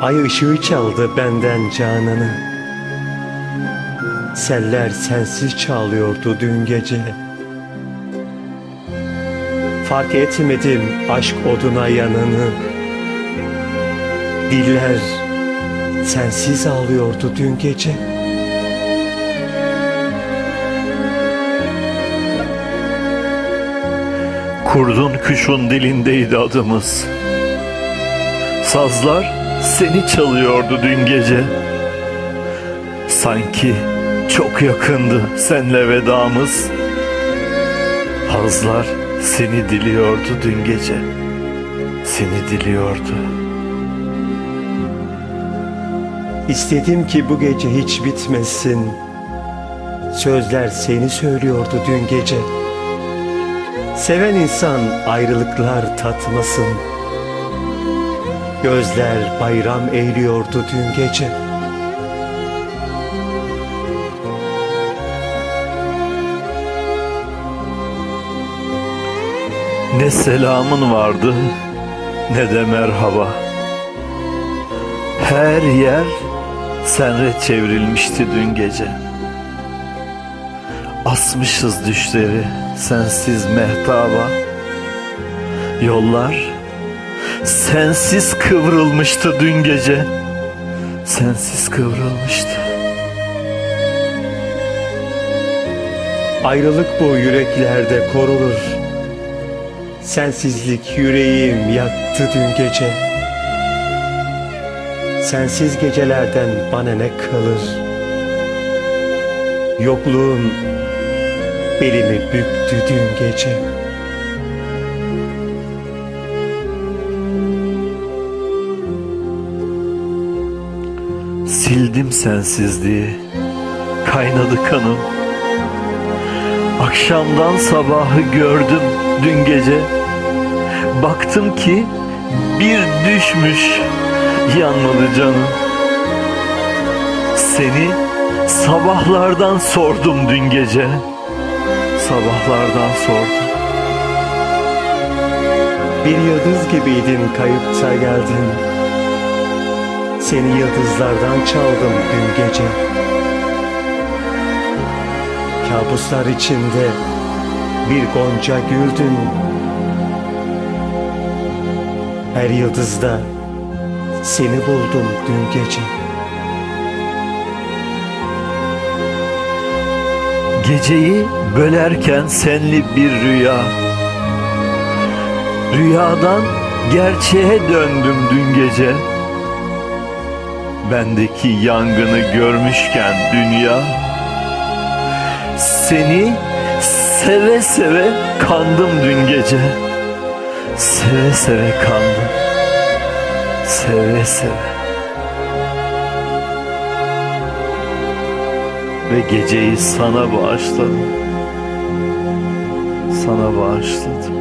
Ay ışığı çaldı benden canını. Seller sensiz çalıyordu dün gece. Fark etmedim aşk oduna yanını. Diller sensiz ağlıyordu dün gece. Kurdun kuşun dilindeydi adımız. Sazlar seni çalıyordu dün gece. Sanki çok yakındı senle vedamız. Hazlar seni diliyordu dün gece. Seni diliyordu. İstedim ki bu gece hiç bitmesin Sözler seni söylüyordu dün gece Seven insan ayrılıklar tatmasın Gözler bayram eğliyordu dün gece Ne selamın vardı ne de merhaba. Her yer senre çevrilmişti dün gece. Asmışız düşleri sensiz mehtaba. Yollar sensiz kıvrılmıştı dün gece. Sensiz kıvrılmıştı. Ayrılık bu yüreklerde korulur Sensizlik yüreğim yaktı dün gece Sensiz gecelerden bana ne kalır Yokluğun belimi büktü dün gece Sildim sensizliği, kaynadı kanım. Akşamdan sabahı gördüm dün gece. Baktım ki bir düşmüş yanmadı canım. Seni sabahlardan sordum dün gece. Sabahlardan sordum. Bir yıldız gibiydin kayıp da geldin Seni yıldızlardan çaldım dün gece. Kabuslar içinde bir gonca güldün. Her yıldızda seni buldum dün gece. Geceyi bölerken senli bir rüya. Rüyadan gerçeğe döndüm dün gece Bendeki yangını görmüşken dünya Seni seve seve kandım dün gece. Seve seve kandım Seve seve. Ve geceyi sana bağışladım Sana bağışladım